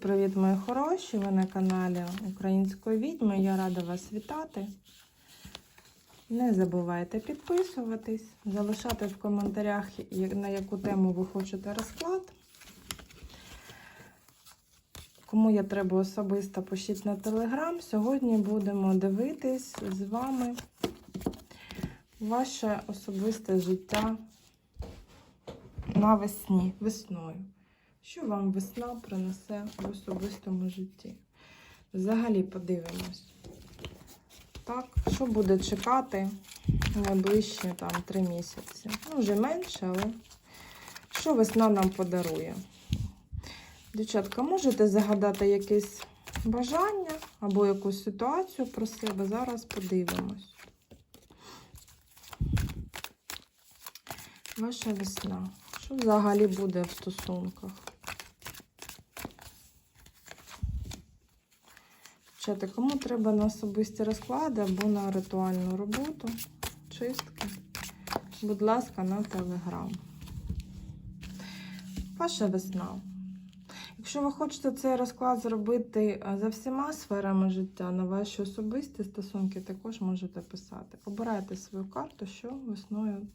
Привіт, мої хороші! Ви на каналі Української відьми. Я рада вас вітати. Не забувайте підписуватись, залишати в коментарях, на яку тему ви хочете розклад. Кому я треба особисто, пишіть на телеграм. Сьогодні будемо дивитись з вами ваше особисте життя навесні, весною. Що вам весна принесе в особистому житті? Взагалі подивимось. Так, що буде чекати найближчі там три місяці? Ну, вже менше, але що весна нам подарує? Дівчатка, можете загадати якесь бажання або якусь ситуацію про себе? Зараз подивимось. Ваша весна. Що взагалі буде в стосунках? Дівчата, кому треба на особисті розклади або на ритуальну роботу, чистки, будь ласка, на телеграм. Ваша весна. Якщо ви хочете цей розклад зробити за всіма сферами життя, на ваші особисті стосунки також можете писати. Обирайте свою карту, що весною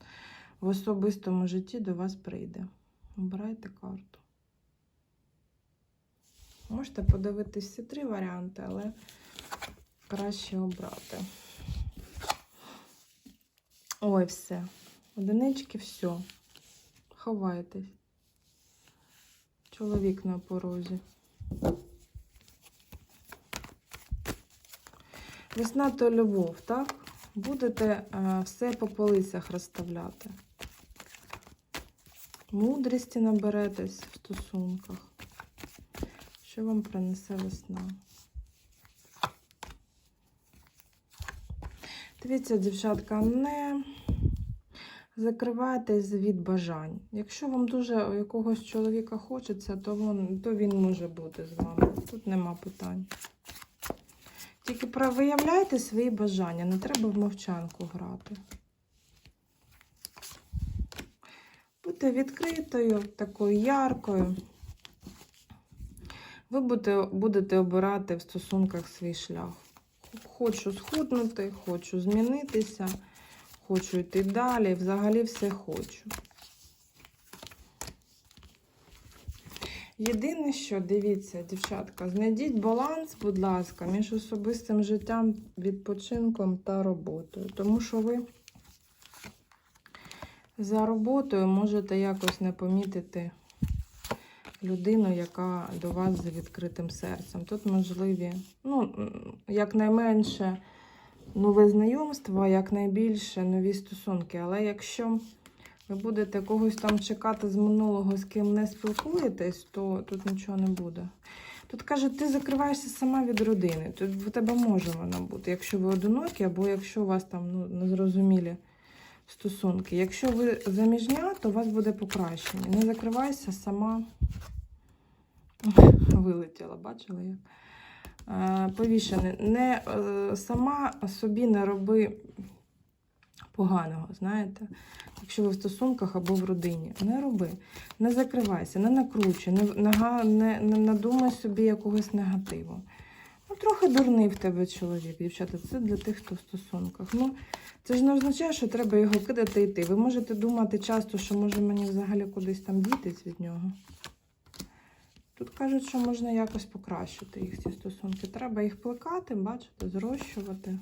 в особистому житті до вас прийде. Обирайте карту. Можете подивитись всі три варіанти, але краще обрати. Ой, все. Одинички, все. Ховайтесь. Чоловік на порозі. Весна то любов, так? Будете е, все по полицях розставляти. Мудрості наберетесь в стосунках. Що вам принесе весна? Дивіться, дівчатка, не закривайтесь від бажань. Якщо вам дуже якогось чоловіка хочеться, то, вон, то він може бути з вами. Тут нема питань. Тільки виявляйте свої бажання, не треба в мовчанку грати. Будьте відкритою, такою яркою. Ви будете, будете обирати в стосунках свій шлях. Хочу схуднути, хочу змінитися, хочу йти далі, взагалі все хочу. Єдине, що дивіться, дівчатка, знайдіть баланс, будь ласка, між особистим життям, відпочинком та роботою. Тому що ви за роботою можете якось не помітити людину, яка до вас за відкритим серцем. Тут можливі, ну, якнайменше нове знайомство, якнайбільше нові стосунки. Але якщо ви будете когось там чекати з минулого, з ким не спілкуєтесь, то тут нічого не буде. Тут каже, ти закриваєшся сама від родини. Тут в тебе може вона бути, якщо ви одинокі, або якщо у вас там ну, незрозумілі стосунки. Якщо ви заміжня, то у вас буде покращення. Не закривайся сама. Вилетіла, бачила як? Е, Повішене. Не, е, сама собі не роби поганого, знаєте? Якщо ви в стосунках або в родині. Не роби. Не закривайся, не накручуй, не, не, не надумай собі якогось негативу. Трохи дурний в тебе чоловік, дівчата. Це для тих, хто в стосунках. Ну, це ж не означає, що треба його кидати і йти. Ви можете думати часто, що може мені взагалі кудись там дітись від нього. Тут кажуть, що можна якось покращити їх ці стосунки. Треба їх плекати, бачите, зрощувати.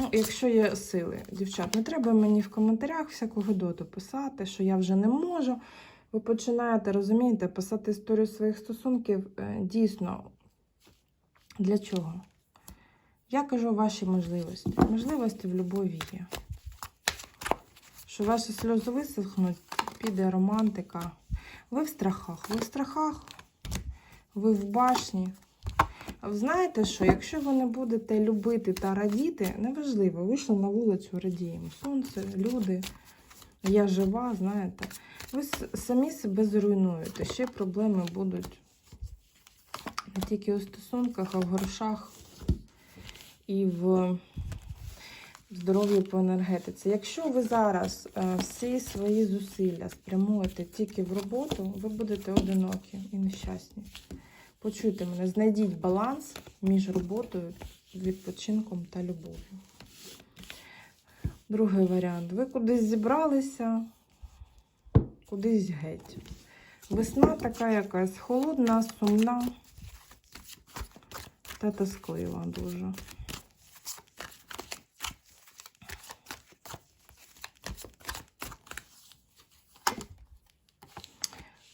Ну, якщо є сили, дівчат, не треба мені в коментарях всяку гидоту писати, що я вже не можу. Ви починаєте, розумієте, писати історію своїх стосунків е, дійсно. Для чого? Я кажу ваші можливості. Можливості в любові є. Що ваші сльози висохнуть, піде романтика. Ви в страхах, ви в страхах, ви в башні. Знаєте що? Якщо ви не будете любити та радіти, неважливо, вийшли на вулицю, радіємо. Сонце, люди, я жива, знаєте. Ви самі себе зруйнуєте. Ще проблеми будуть не тільки у стосунках, а в грошах і в здоров'ю по енергетиці. Якщо ви зараз е, всі свої зусилля спрямуєте тільки в роботу, ви будете одинокі і нещасні. Почуйте мене, знайдіть баланс між роботою, відпочинком та любов'ю. Другий варіант. Ви кудись зібралися, кудись геть. Весна така якась холодна, сумна та тосклива дуже.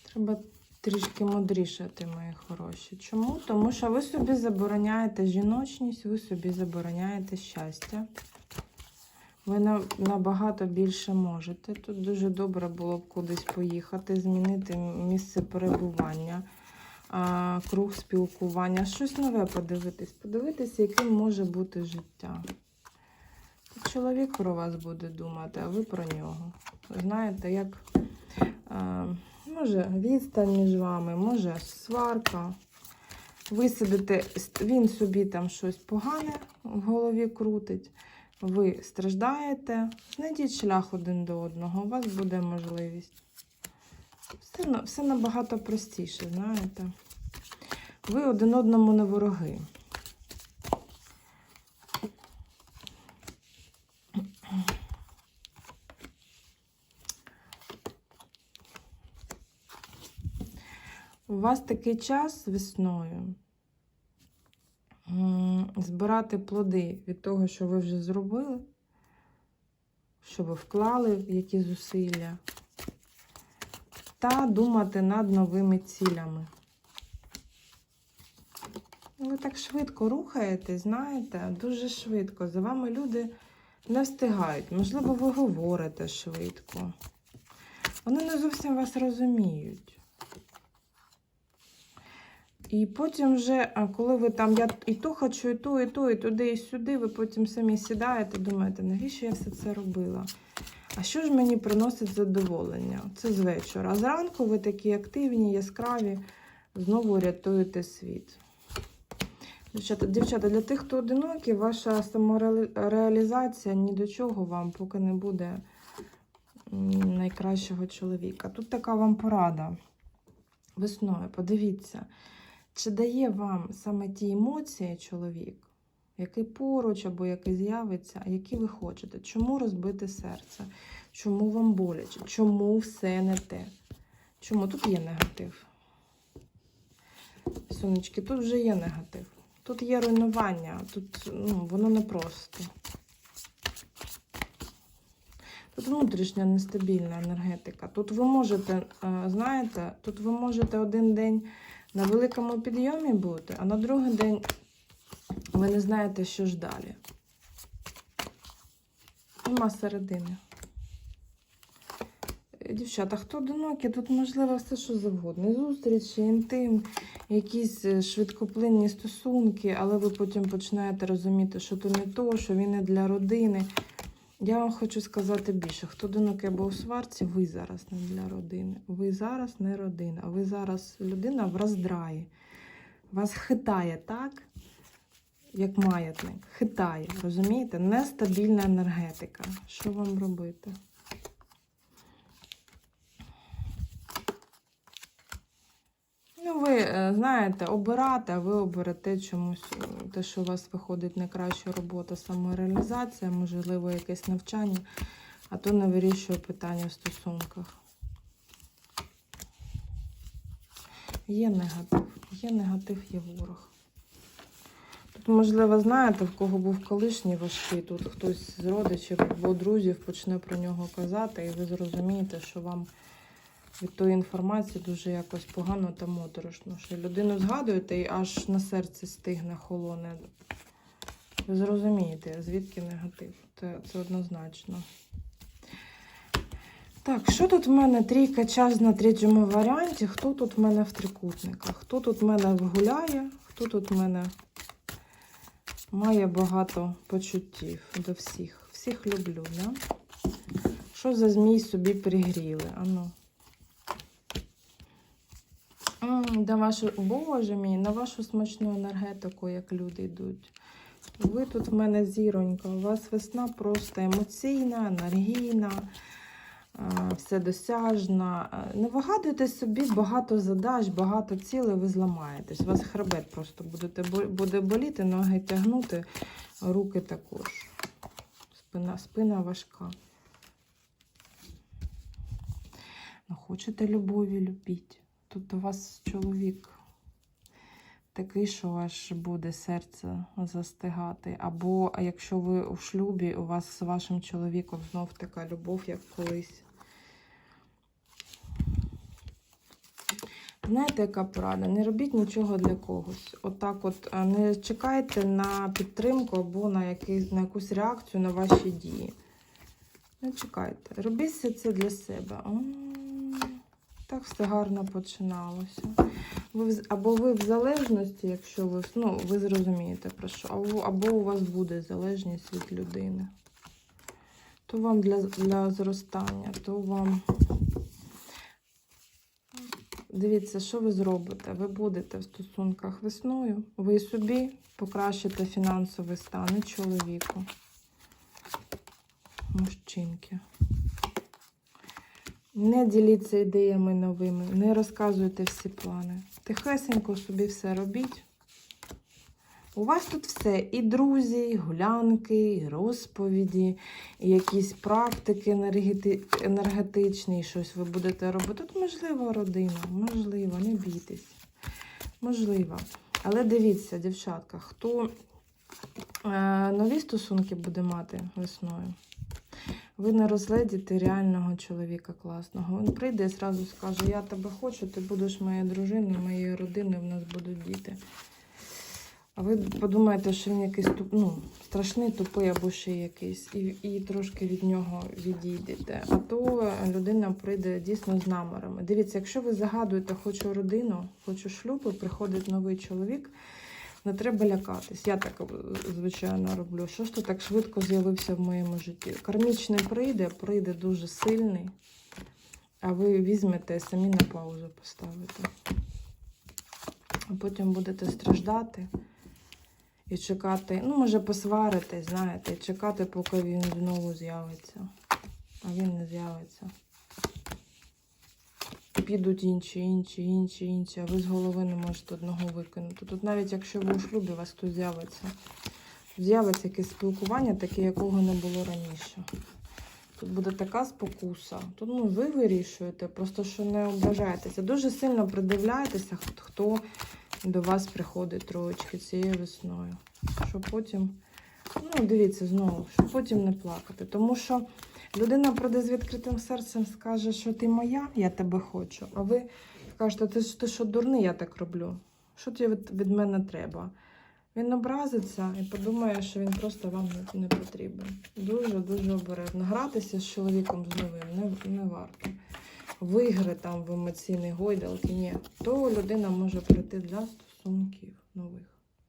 Треба трішки мудрішати, мої хороші. Чому? Тому що ви собі забороняєте жіночність, ви собі забороняєте щастя. Ви набагато більше можете. Тут дуже добре було б кудись поїхати, змінити місце перебування, круг спілкування, щось нове подивитись, подивитися, яким може бути життя. Тут чоловік про вас буде думати, а ви про нього. Знаєте, як може відстань між вами, може сварка. Ви сидите, він собі там щось погане в голові крутить. Ви страждаєте, знайдіть шлях один до одного, у вас буде можливість. Все, все набагато простіше, знаєте. Ви один одному не вороги. У вас такий час весною збирати плоди від того, що ви вже зробили, що ви вклали в які зусилля, та думати над новими цілями. Ви так швидко рухаєтесь, знаєте, дуже швидко. За вами люди не встигають. Можливо, ви говорите швидко. Вони не зовсім вас розуміють. І потім вже, коли ви там, я і то хочу, і то, і то, і туди, і сюди, ви потім самі сідаєте, думаєте, навіщо я все це робила? А що ж мені приносить задоволення? Це з вечора. А зранку ви такі активні, яскраві, знову рятуєте світ. Дівчата, дівчата, для тих, хто одинокий, ваша самореалізація ні до чого вам, поки не буде найкращого чоловіка. Тут така вам порада. Весною, подивіться, чи дає вам саме ті емоції чоловік, який поруч або який з'явиться, а які ви хочете? Чому розбите серце? Чому вам боляче? Чому все не те? Чому тут є негатив? Сонечки, тут вже є негатив. Тут є руйнування, тут ну, воно непросто. Тут внутрішня нестабільна енергетика. Тут ви можете, е, знаєте, тут ви можете один день на великому підйомі бути, а на другий день ви не знаєте, що ж далі. Нема середини. Е, Дівчата, хто одинокі, тут можливо все, що завгодно. Зустрічі, інтим, якісь е, швидкоплинні стосунки, але ви потім починаєте розуміти, що то не то, що він не для родини. Я вам хочу сказати більше, хто одинокий або у сварці, ви зараз не для родини. Ви зараз не родина. Ви зараз людина в роздраї. Вас хитає так, як маятник. Хитає, розумієте? Нестабільна енергетика. Що вам робити? Ну, ви е, знаєте, обирати, а ви оберете чомусь е, те, що у вас виходить найкраща робота, самореалізація, можливо, якесь навчання, а то не вирішує питання в стосунках. Є негатив, є негатив, є ворог. Тут, можливо, знаєте, в кого був колишній важкий, тут хтось з родичів або друзів почне про нього казати, і ви зрозумієте, що вам від тої інформації дуже якось погано та моторошно. Що людину згадуєте і аж на серці стигне, холоне. Ви зрозумієте, звідки негатив. Це, це однозначно. Так, що тут в мене трійка час на третьому варіанті? Хто тут в мене в трикутниках? Хто тут в мене гуляє? Хто тут в мене має багато почуттів до всіх? Всіх люблю, да? Що за змій собі пригріли? Ану. Да вашу, Боже мій, на вашу смачну енергетику, як люди йдуть. Ви тут в мене зіронька, у вас весна просто емоційна, енергійна, вседосяжна. Е, Не вигадуйте собі багато задач, багато цілей, ви зламаєтесь. У вас хребет просто будете, буде боліти, ноги тягнути, руки також. Спина, спина важка. Ну, хочете любові, любіть. Тут у вас чоловік такий, що аж буде серце застигати. Або якщо ви у шлюбі, у вас з вашим чоловіком знов така любов, як колись. Знаєте, яка порада? Не робіть нічого для когось. Отак, от, а не чекайте на підтримку або на, якийсь, на якусь реакцію на ваші дії. Не чекайте. Робіть все це для себе. М, Так все гарно починалося. Ви, або ви в залежності, якщо ви, ну, ви зрозумієте про що, або, або у вас буде залежність від людини. То вам для, для зростання, то вам. Дивіться, що ви зробите? Ви будете в стосунках весною, ви собі покращите фінансовий стан чоловіку. Мужчинки. Не діліться ідеями новими, не розказуйте всі плани. Тихесенько собі все робіть. У вас тут все: і друзі, і гулянки, і розповіді, і якісь практики енергети- енергетичні, і щось ви будете робити. Тут можливо родина, можливо, не бійтесь. Можливо. Але дивіться, дівчатка, хто е, нові стосунки буде мати весною. Ви не розгледіте реального чоловіка класного. Він прийде і зразу скаже: Я тебе хочу, ти будеш моєю дружиною, моєю родиною, в нас будуть діти. А ви подумаєте, що він якийсь туп, ну, страшний, тупий або ще якийсь, і, і трошки від нього відійдете. А то людина прийде дійсно з намірами. Дивіться, якщо ви загадуєте, хочу родину, хочу шлюбу, приходить новий чоловік, не треба лякатись. Я так, звичайно, роблю. Що ж то так швидко з'явився в моєму житті? Кармічний прийде, прийде дуже сильний, а ви візьмете самі на паузу поставите. А потім будете страждати і чекати, ну, може, посваритись, знаєте, і чекати, поки він знову з'явиться. А він не з'явиться. Підуть інші, інші, інші, інші, а ви з голови не можете одного викинути. Тут навіть якщо ви у шлюбі, у вас хтось з'явиться. З'явиться якесь спілкування, таке, якого не було раніше. Тут буде така спокуса. Тут ну, ви вирішуєте, просто що не ображаєтеся. Дуже сильно придивляєтеся, хто до вас приходить троєчки цією весною. Щоб потім, ну, дивіться знову, щоб потім не плакати. Тому що людина прийде з відкритим серцем, скаже, що ти моя, я тебе хочу. А ви скажете, ти, ти що дурний, я так роблю. Що тобі від, від мене треба? Він образиться і подумає, що він просто вам не, не потрібен. Дуже-дуже обережно. Гратися з чоловіком з новим не, не варто. В ігри там в емоційній гойдалки, ні. То людина може прийти для стосунків нових.